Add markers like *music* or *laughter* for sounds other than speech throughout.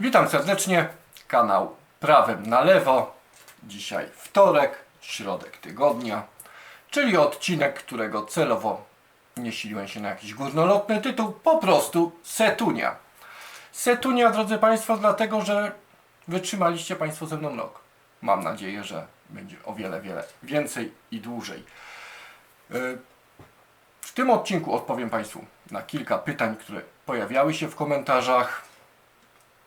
Witam serdecznie, kanał Prawem na Lewo. Dzisiaj wtorek, środek tygodnia, czyli odcinek, którego celowo nie siliłem się na jakiś górnolotny tytuł, po prostu Setunia. Setunia, drodzy Państwo, dlatego, że wytrzymaliście Państwo ze mną rok. Mam nadzieję, że będzie o wiele, wiele więcej i dłużej. Yy, w tym odcinku odpowiem Państwu na kilka pytań, które pojawiały się w komentarzach,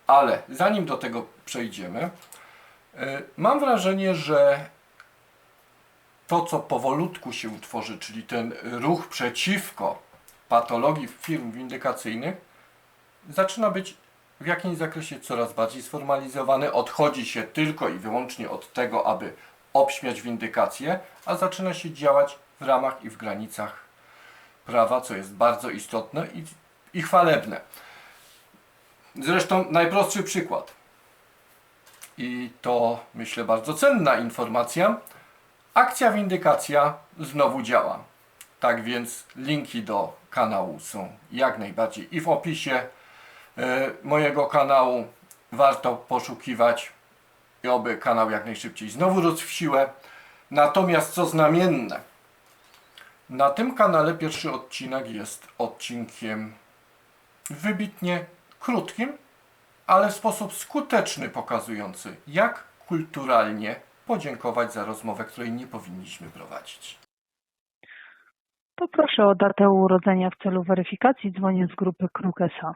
ale zanim do tego przejdziemy, y, mam wrażenie, że to, co powolutku się tworzy, czyli ten ruch przeciwko patologii firm windykacyjnych, zaczyna być w jakimś zakresie coraz bardziej sformalizowany. Odchodzi się tylko i wyłącznie od tego, aby obśmiać windykację, a zaczyna się działać w ramach i w granicach prawa, co jest bardzo istotne i, i chwalebne. Zresztą najprostszy przykład. I to myślę bardzo cenna informacja. Akcja windykacja znowu działa. Tak więc linki do kanału są jak najbardziej i w opisie e, mojego kanału. Warto poszukiwać i oby kanał jak najszybciej znowu rósł w siłę. Natomiast co znamienne, na tym kanale pierwszy odcinek jest odcinkiem wybitnie krótkim, ale w sposób skuteczny pokazujący, jak kulturalnie podziękować za rozmowę, której nie powinniśmy prowadzić. Poproszę o datę urodzenia w celu weryfikacji. Dzwonię z grupy Kruk S.A.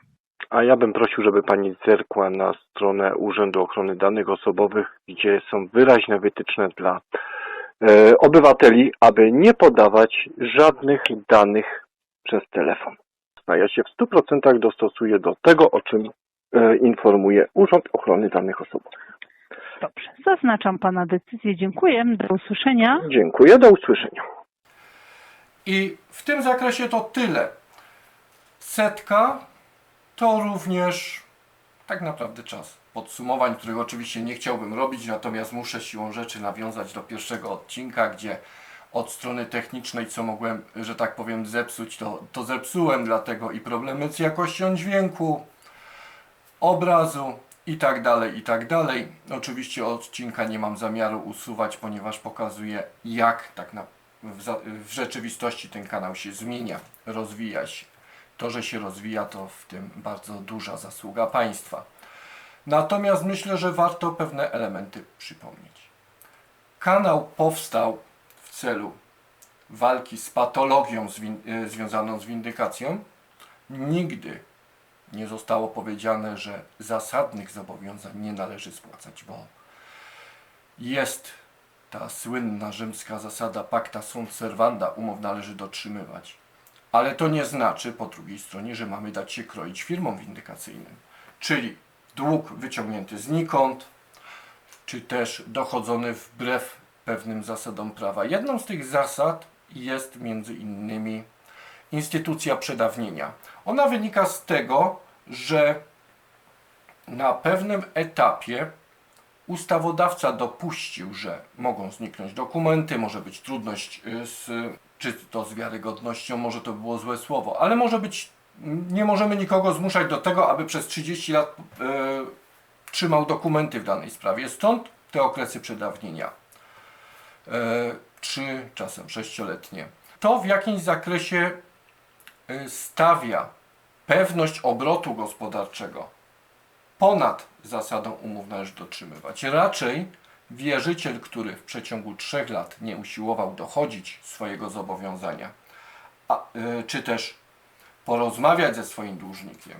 A ja bym prosił, żeby pani zerkła na stronę Urzędu Ochrony Danych Osobowych, gdzie są wyraźne wytyczne dla e, obywateli, aby nie podawać żadnych danych przez telefon. A ja się w 100% dostosuję do tego, o czym e, informuje Urząd Ochrony Danych Osobowych. Dobrze, zaznaczam Pana decyzję. Dziękuję. Do usłyszenia. Dziękuję, do usłyszenia. I w tym zakresie to tyle. Setka to również tak naprawdę czas podsumowań, których oczywiście nie chciałbym robić, natomiast muszę siłą rzeczy nawiązać do pierwszego odcinka, gdzie od strony technicznej, co mogłem, że tak powiem, zepsuć, to, to zepsułem, dlatego i problemy z jakością dźwięku, obrazu i tak dalej, i tak dalej. Oczywiście odcinka nie mam zamiaru usuwać, ponieważ pokazuje, jak tak na, w, w rzeczywistości ten kanał się zmienia, rozwija się. To, że się rozwija, to w tym bardzo duża zasługa państwa. Natomiast myślę, że warto pewne elementy przypomnieć. Kanał powstał w celu walki z patologią e, związaną z windykacją. Nigdy nie zostało powiedziane, że zasadnych zobowiązań nie należy spłacać, bo jest ta słynna rzymska zasada pacta sunt servanda, umów należy dotrzymywać. Ale to nie znaczy po drugiej stronie, że mamy dać się kroić firmom windykacyjnym. Czyli dług wyciągnięty znikąd, czy też dochodzony wbrew pewnym zasadom prawa. Jedną z tych zasad jest między innymi instytucja przedawnienia. Ona wynika z tego, że na pewnym etapie ustawodawca dopuścił, że mogą zniknąć dokumenty, może być trudność y, z, czy to z wiarygodnością, może to było złe słowo, ale może być, nie możemy nikogo zmuszać do tego, aby przez 30 lat y, trzymał dokumenty w danej sprawie. Stąd te okresy przedawnienia. E, czy czasem sześcioletnie. To w jakimś zakresie y, stawia pewność obrotu gospodarczego ponad zasadą umów należy dotrzymywać. Raczej wierzyciel, który w przeciągu trzech lat nie usiłował dochodzić swojego zobowiązania, a, y, czy też porozmawiać ze swoim dłużnikiem,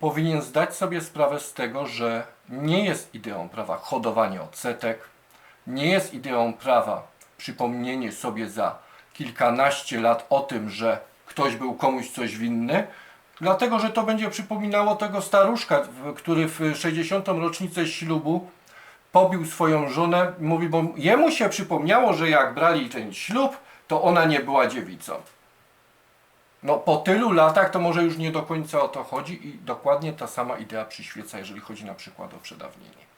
powinien zdać sobie sprawę z tego, że nie jest ideą prawa hodowanie odsetek, nie jest ideą prawa przypomnienie sobie za kilkanaście lat o tym, że ktoś był komuś coś winny, dlatego że to będzie przypominało tego staruszka, który w 60. rocznicę ślubu pobił swoją żonę, mówi, bo jemu się przypomniało, że jak brali ten ślub, to ona nie była dziewicą. No po tylu latach to może już nie do końca o to chodzi i dokładnie ta sama idea przyświeca, jeżeli chodzi na przykład o przedawnienie.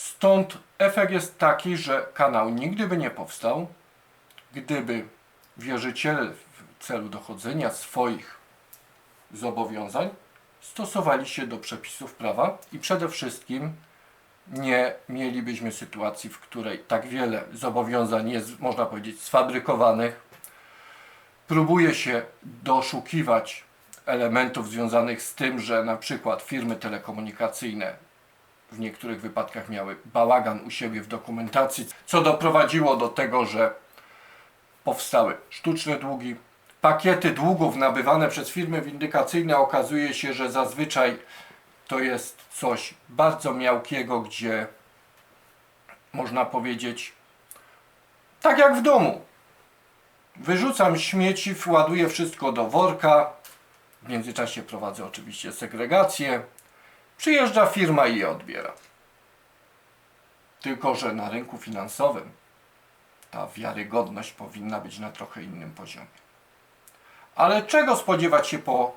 Stąd efekt jest taki, że kanał nigdy by nie powstał, gdyby wierzyciele w celu dochodzenia swoich zobowiązań stosowali się do przepisów prawa i przede wszystkim nie mielibyśmy sytuacji, w której tak wiele zobowiązań jest, można powiedzieć, sfabrykowanych. Próbuje się doszukiwać elementów związanych z tym, że na przykład firmy telekomunikacyjne w niektórych wypadkach miały bałagan u siebie w dokumentacji, co doprowadziło do tego, że powstały sztuczne długi. Pakiety długów nabywane przez firmy windykacyjne okazuje się, że zazwyczaj to jest coś bardzo miałkiego, gdzie można powiedzieć tak jak w domu. Wyrzucam śmieci, właduję wszystko do worka. W międzyczasie prowadzę oczywiście segregację. Przyjeżdża firma i je odbiera. Tylko, że na rynku finansowym ta wiarygodność powinna być na trochę innym poziomie. Ale czego spodziewać się po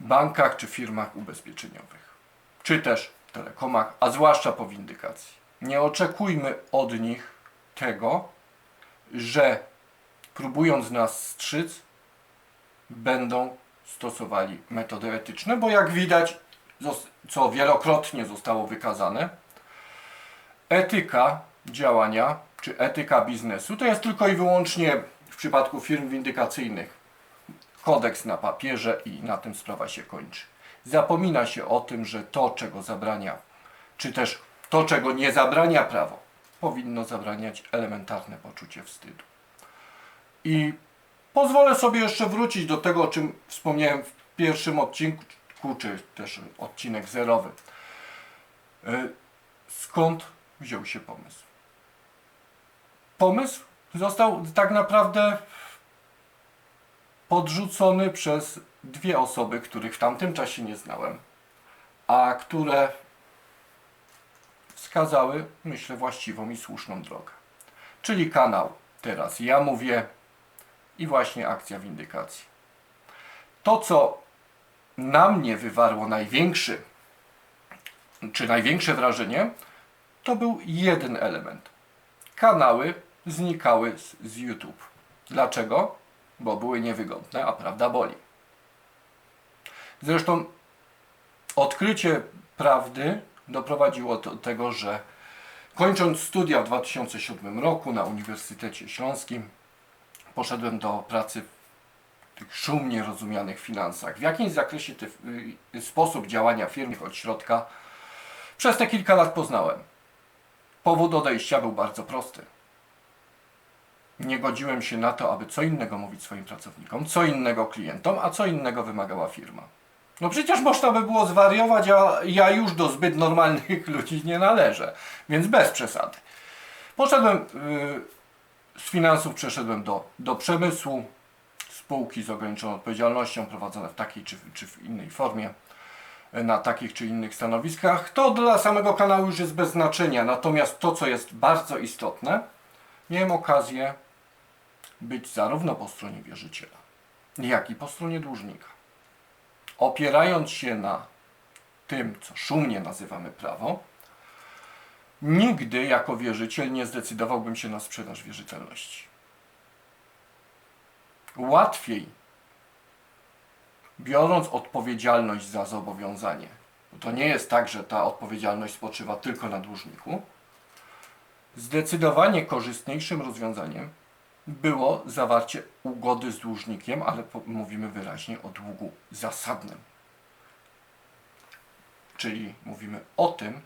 bankach czy firmach ubezpieczeniowych? Czy też telekomach, a zwłaszcza po windykacji? Nie oczekujmy od nich tego, że próbując nas strzyc, będą stosowali metody etyczne, bo jak widać, co wielokrotnie zostało wykazane, etyka działania czy etyka biznesu to jest tylko i wyłącznie w przypadku firm windykacyjnych kodeks na papierze i na tym sprawa się kończy. Zapomina się o tym, że to, czego zabrania, czy też to, czego nie zabrania prawo, powinno zabraniać elementarne poczucie wstydu. I pozwolę sobie jeszcze wrócić do tego, o czym wspomniałem w pierwszym odcinku, czy też odcinek zerowy. Y, Skąd wziął się pomysł? Pomysł został tak naprawdę podrzucony przez dwie osoby, których w tamtym czasie nie znałem, a które wskazały, myślę, właściwą i słuszną drogę. Czyli kanał Teraz ja mówię i właśnie akcja windykacji. To, co na mnie wywarło największy, czy największe wrażenie, to był jeden element. Kanały znikały z, z YouTube. Dlaczego? Bo były niewygodne, a prawda boli. Zresztą odkrycie prawdy doprowadziło do tego, że kończąc studia w 2007 roku na Uniwersytecie Śląskim, poszedłem do pracy w tych szumnie rozumianych finansach. W jakimś zakresie ty, y, sposób działania firmy od środka przez te kilka lat poznałem. Powód odejścia był bardzo prosty. Nie godziłem się na to, aby co innego mówić swoim pracownikom, co innego klientom, a co innego wymagała firma. No przecież można by było zwariować, a ja już do zbyt normalnych *laughs* ludzi nie należę, więc bez przesady. Poszedłem y, z finansów, przeszedłem do, do przemysłu, spółki z ograniczoną odpowiedzialnością prowadzone w takiej czy, czy w innej formie na takich czy innych stanowiskach, to dla samego kanału już jest bez znaczenia. Natomiast to, co jest bardzo istotne, miałem okazję być zarówno po stronie wierzyciela, jak i po stronie dłużnika. Opierając się na tym, co szumnie nazywamy prawo, nigdy jako wierzyciel nie zdecydowałbym się na sprzedaż wierzytelności. Łatwiej biorąc odpowiedzialność za zobowiązanie, bo to nie jest tak, że ta odpowiedzialność spoczywa tylko na dłużniku, zdecydowanie korzystniejszym rozwiązaniem było zawarcie ugody z dłużnikiem, ale mówimy wyraźnie o długu zasadnym. Czyli mówimy o tym,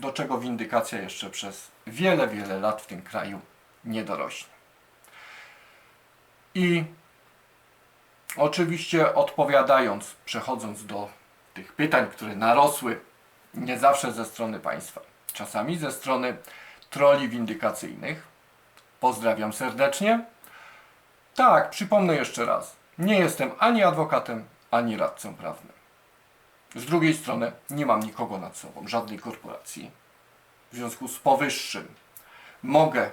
do czego windykacja jeszcze przez wiele, wiele lat w tym kraju nie dorośnie. I Oczywiście odpowiadając, przechodząc do tych pytań, które narosły nie zawsze ze strony państwa, czasami ze strony troli windykacyjnych. Pozdrawiam serdecznie. Tak, przypomnę jeszcze raz. Nie jestem ani adwokatem, ani radcą prawnym. Z drugiej strony nie mam nikogo nad sobą, żadnej korporacji. W związku z powyższym mogę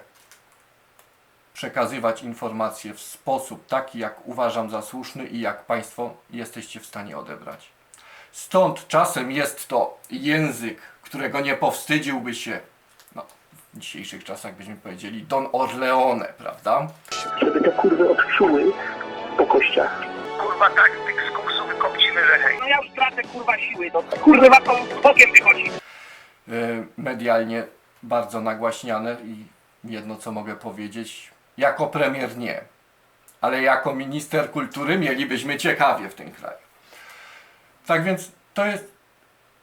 przekazywać informacje w sposób taki, jak uważam za słuszny i jak Państwo jesteście w stanie odebrać. Stąd czasem jest to język, którego nie powstydziłby się, no, w dzisiejszych czasach byśmy powiedzieli, Don Orleone, prawda? żeby te kurwy odczuły po kościach. kurwa tak, tych jesteśmy, że hej. No ja już tracę kurwa siły, no kurwa to bokiem wychodzi. y, medialnie bardzo nagłaśniane i jedno co mogę powiedzieć, jako premier nie, ale jako minister kultury mielibyśmy ciekawie w tym kraju. Tak więc to jest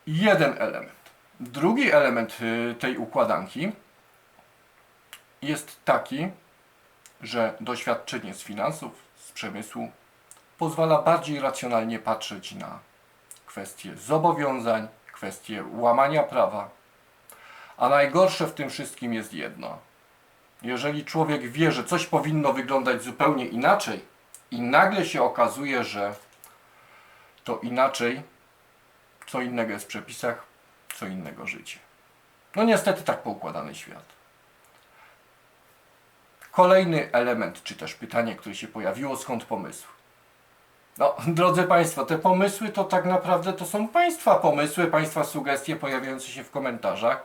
jeden element. Drugi element y, tej układanki jest taki, że doświadczenie z finansów, z przemysłu pozwala bardziej racjonalnie patrzeć na kwestie zobowiązań, kwestie łamania prawa. A najgorsze w tym wszystkim jest jedno. Jeżeli człowiek wie, że coś powinno wyglądać zupełnie inaczej, i nagle się okazuje, że to inaczej, co innego jest w przepisach, co innego życie. No niestety tak poukładany świat. Kolejny element, czy też pytanie, które się pojawiło, skąd pomysł? No, drodzy Państwo, te pomysły to tak naprawdę to są Państwa pomysły, Państwa sugestie pojawiające się w komentarzach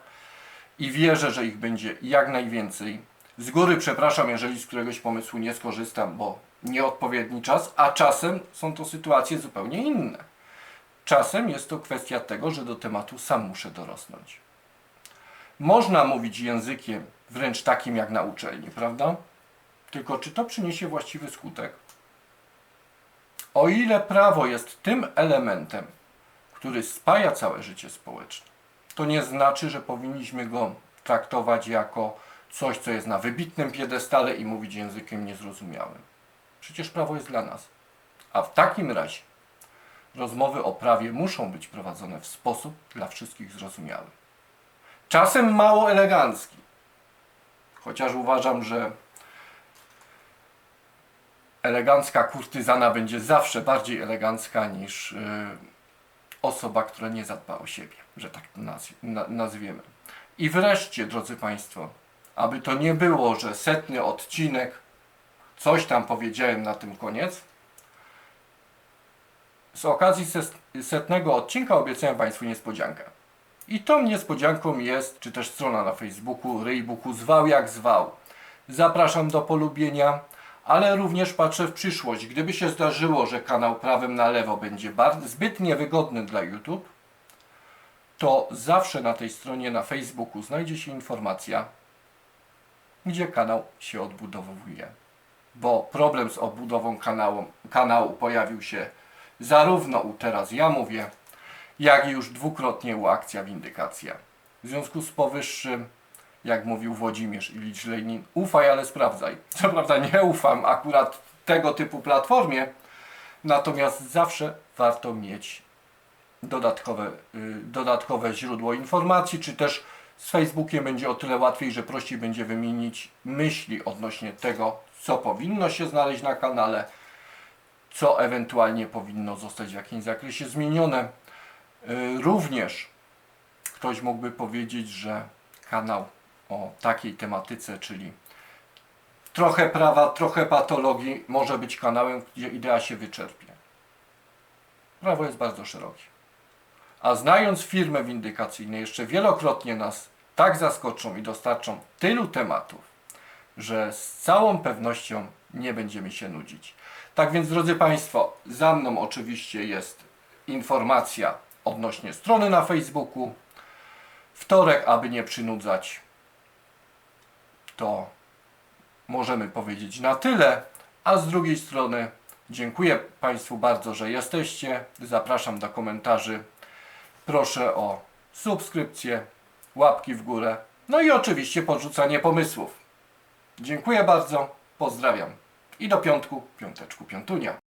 i wierzę, że ich będzie jak najwięcej. Z góry przepraszam, jeżeli z któregoś pomysłu nie skorzystam, bo nieodpowiedni czas, a czasem są to sytuacje zupełnie inne. Czasem jest to kwestia tego, że do tematu sam muszę dorosnąć. Można mówić językiem wręcz takim jak na uczelni, prawda? Tylko czy to przyniesie właściwy skutek? O ile prawo jest tym elementem, który spaja całe życie społeczne, to nie znaczy, że powinniśmy go traktować jako coś, co jest na wybitnym piedestale i mówić językiem niezrozumiałym. Przecież prawo jest dla nas. A w takim razie rozmowy o prawie muszą być prowadzone w sposób dla wszystkich zrozumiały. Czasem mało elegancki, chociaż uważam, że elegancka kurtyzana będzie zawsze bardziej elegancka niż y, osoba, która nie zadba o siebie, że tak nazwiemy. I wreszcie, drodzy Państwo, aby to nie było, że setny odcinek, coś tam powiedziałem na tym koniec. Z okazji setnego odcinka obiecałem Państwu niespodziankę. I tą niespodzianką jest, czy też strona na Facebooku, Rejbuku, zwał jak zwał. Zapraszam do polubienia, ale również patrzę w przyszłość. Gdyby się zdarzyło, że kanał prawem na lewo będzie zbyt niewygodny dla YouTube, to zawsze na tej stronie na Facebooku znajdzie się informacja, gdzie kanał się odbudowuje. Bo problem z obudową kanału, kanału pojawił się zarówno u teraz ja mówię, jak i już dwukrotnie u akcja Windykacja. W związku z powyższym, jak mówił Włodzimierz Ilicz Lenin, ufaj, ale sprawdzaj. Co prawda nie ufam akurat tego typu platformie, natomiast zawsze warto mieć dodatkowe, y, dodatkowe źródło informacji, czy też z Facebookiem będzie o tyle łatwiej, że prościej będzie wymienić myśli odnośnie tego, co powinno się znaleźć na kanale, co ewentualnie powinno zostać w jakimś zakresie zmienione. Y, Również ktoś mógłby powiedzieć, że kanał o takiej tematyce, czyli trochę prawa, trochę patologii, może być kanałem, gdzie idea się wyczerpie. Prawo jest bardzo szerokie. A znając firmy windykacyjne, jeszcze wielokrotnie nas tak zaskoczą i dostarczą tylu tematów, że z całą pewnością nie będziemy się nudzić. Tak więc, drodzy Państwo, za mną oczywiście jest informacja odnośnie strony na Facebooku. Wtorek, aby nie przynudzać, to możemy powiedzieć na tyle. A z drugiej strony, dziękuję Państwu bardzo, że jesteście. Zapraszam do komentarzy. Proszę o subskrypcję, łapki w górę, no i oczywiście podrzucanie pomysłów. Dziękuję bardzo, pozdrawiam i do piątku, piąteczku, piątunia.